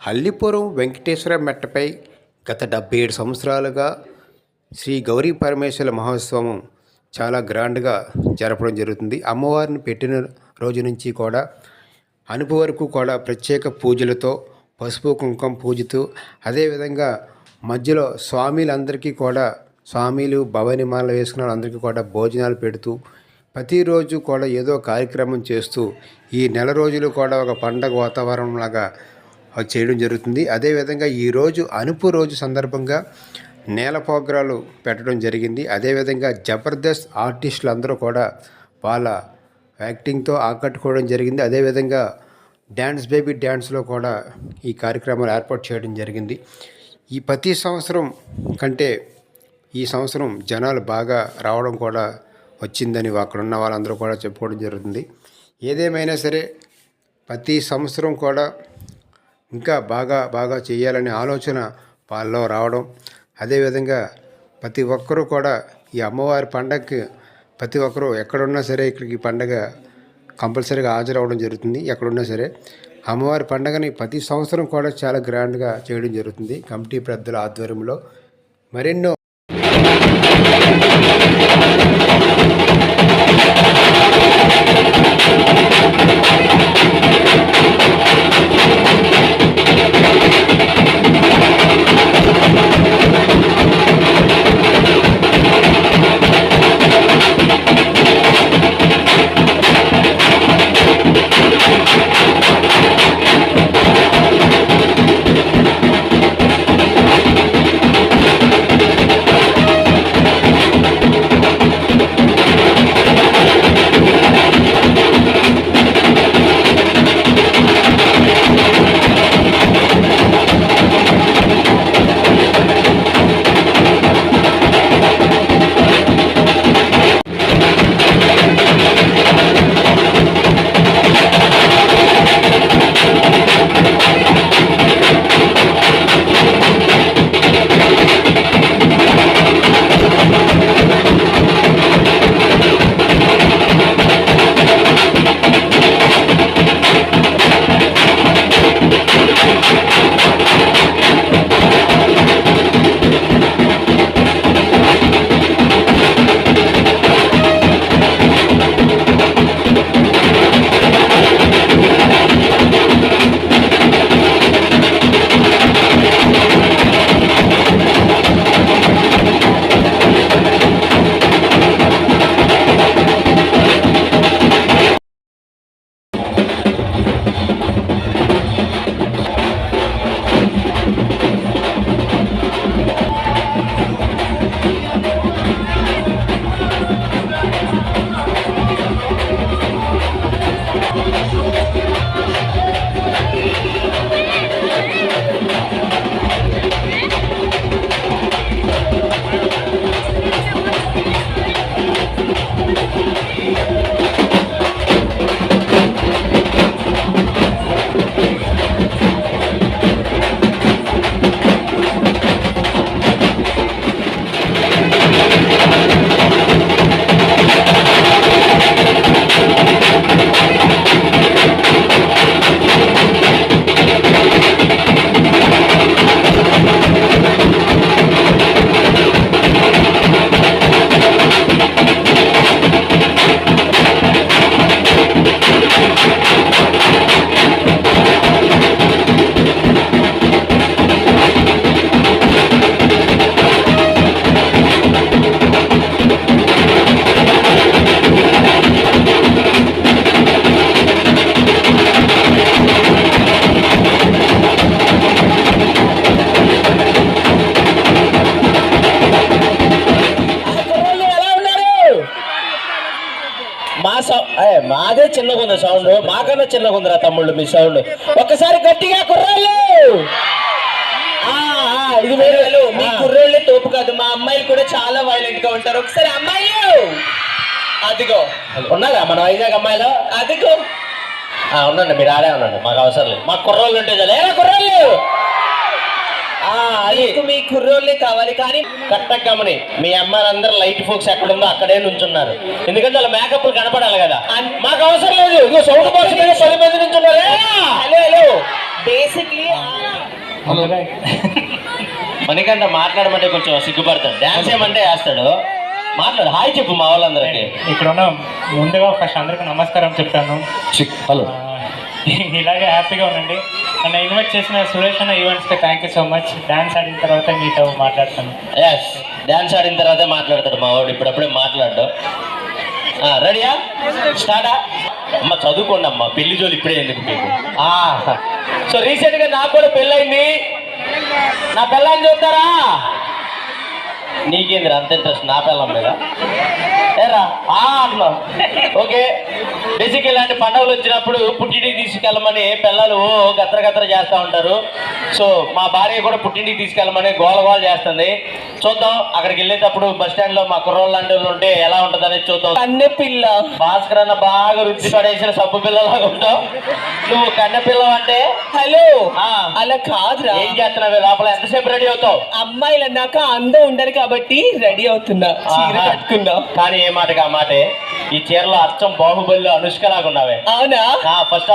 హల్లిపురం వెంకటేశ్వర మెట్టపై గత డెబ్బై ఏడు సంవత్సరాలుగా శ్రీ గౌరీ పరమేశ్వర మహోత్సవం చాలా గ్రాండ్గా జరపడం జరుగుతుంది. అమ్మవారిని పెట్టిన రోజు నుంచి కూడా అనుపు వరకు కూడా ప్రత్యేక పూజలతో పసుపు కుంకుమ పూజతో అదేవిధంగా మధ్యలో స్వామిలందరికీ కూడా స్వామిలు భవని మాల వేసుకున్న వాళ్ళందరికీ కూడా భోజనాలు పెడుతూ ప్రతిరోజు కూడా ఏదో కార్యక్రమం చేస్తూ ఈ నెల రోజులు కూడా ఒక పండగ వాతావరణం లాగా చేయడం జరుగుతుంది. అదేవిధంగా ఈరోజు అనుపు రోజు సందర్భంగా నేల ప్రోగ్రాలు పెట్టడం జరిగింది. అదేవిధంగా జబర్దస్త్ ఆర్టిస్టులు అందరూ కూడా వాళ్ళ యాక్టింగ్తో ఆకట్టుకోవడం జరిగింది. అదేవిధంగా డ్యాన్స్ బేబీ డ్యాన్స్లో కూడా ఈ కార్యక్రమాలు ఏర్పాటు చేయడం జరిగింది. ఈ ప్రతి సంవత్సరం కంటే ఈ సంవత్సరం జనాలు బాగా రావడం కూడా వచ్చిందని అక్కడ ఉన్న వాళ్ళందరూ కూడా చెప్పుకోవడం జరుగుతుంది. ఏదేమైనా సరే ప్రతి సంవత్సరం కూడా ఇంకా బాగా బాగా చేయాలనే ఆలోచన వాళ్ళలో రావడం. అదేవిధంగా ప్రతి ఒక్కరూ కూడా ఈ అమ్మవారి పండగకి ప్రతి ఒక్కరూ ఎక్కడున్నా సరే ఇక్కడికి పండగ కంపల్సరీగా హాజరవడం జరుగుతుంది ఎక్కడున్నా సరే. అమ్మవారి పండగని ప్రతి సంవత్సరం కూడా చాలా గ్రాండ్గా చేయడం జరుగుతుంది కమిటీ పెద్దల ఆధ్వర్యంలో. మరెన్నో మా మాదే చిన్నగా ఉంది సౌండ్. మాకన్నా చిన్నగా ఉందిరా తమ్ముళ్ళు మీ సౌండ్. ఒక్కసారి గట్టిగా కుర్రాళ్ళు! ఇది వేరే మీ కుర్రోళ్ళే తోపు కాదు. మా అమ్మాయిలు కూడా చాలా వైలెంట్గా ఉంటారు. ఒకసారి అమ్మాయిలు! అదిగో. ఉన్నారా మన వైజాగ్ అమ్మాయిలో? అదిగో. ఉండండి మీరు ఆడే ఉండండి. మాకు అవసరం లేదు. మాకు కుర్రోళ్ళు ఉంటే చాలు. ఏ కుర్రోళ్ళు! మీకు మీ కుర్రోళ్ళే కావాలి కానీ కరెక్ట్ గమని మీ అమ్మాయిలందరూ లైట్ ఫోక్స్ ఎక్కడ ఉందో అక్కడే నుంచున్నారు. ఎందుకంటే వాళ్ళ మేకప్ కనపడాలి కదా. మాకు అవసరం లేదు. ఇదిగో సౌండ్ బాక్స్ మీద పది మంది నుంచున్నారు! హలో మనకంటే మాట్లాడమంటే కొంచెం సిగ్గుపడతాడు. డాన్స్ ఏమంటే వేస్తాడు మాట్లాడు. హాయ్ చెప్పు మా వాళ్ళందరికీ. ఇక్కడ ఉన్న ముందుగా ఫస్ట్ అందరికీ నమస్కారం చెప్తాను. హలో. ఇలాగే హ్యాపీగా ఉండండి. నన్ను ఇన్వైట్ చేసిన సురేష్ అన్న ఈవెంట్స్కి thank you so much dance ఆడిన తర్వాత మీతో మాట్లాడతాను. ఎస్ డాన్స్ ఆడిన తర్వాతే మాట్లాడతాడు మా వాడు ఇప్పుడప్పుడే మాట్లాడు రెడీయా స్టార్టా అమ్మ చదువుకోండి అమ్మ పెళ్ళి జోలు ఇప్పుడే ఎందుకు మీకు? సో రీసెంట్గా నాకు కూడా పెళ్ళైంది నా పిల్లని చూస్తారా? నీకేంద్ర అంత ఇంట్రెస్ట్ నా పిల్లం మీద? ఏరా అట్లా. ఓకే. బేసిక్ ఇలాంటి పండుగలు వచ్చినప్పుడు పుట్టింటికి తీసుకెళ్ళమని పిల్లలు గత్ర గత్ర చేస్తూ ఉంటారు. సో మా భార్య కూడా పుట్టింటికి తీసుకెళ్ళమని గోల గోల చేస్తుంది. చూద్దాం. అక్కడికి వెళ్ళేటప్పుడు బస్ స్టాండ్లో మా కుర్రోళ్ళు ఉంటే ఎలా ఉంటుంది అనేది చూద్దాం. కన్నె పిల్ల భాస్కర్ అన్న బాగా రుచి పడేసిన సబ్బు పిల్లలాగా ఉంటావు. నువ్వు కన్నె పిల్ల అంటే? హలో. అలా కాదురా. ఏం చేస్తున్నావు? లోపల ఎంతసేపు రెడీ అవుతావు? అమ్మాయిలు అన్నాక అందం ఉండరు కాబట్టి రెడీ అవుతున్నా. చీర. కట్టుకున్నా. కానీ ఏ మాటకి ఆ మాటే? ఈ చీరలో అచ్చం బాహుబలిలో అనుష్క లాగా ఉన్నావే. అవునా? ఫస్ట్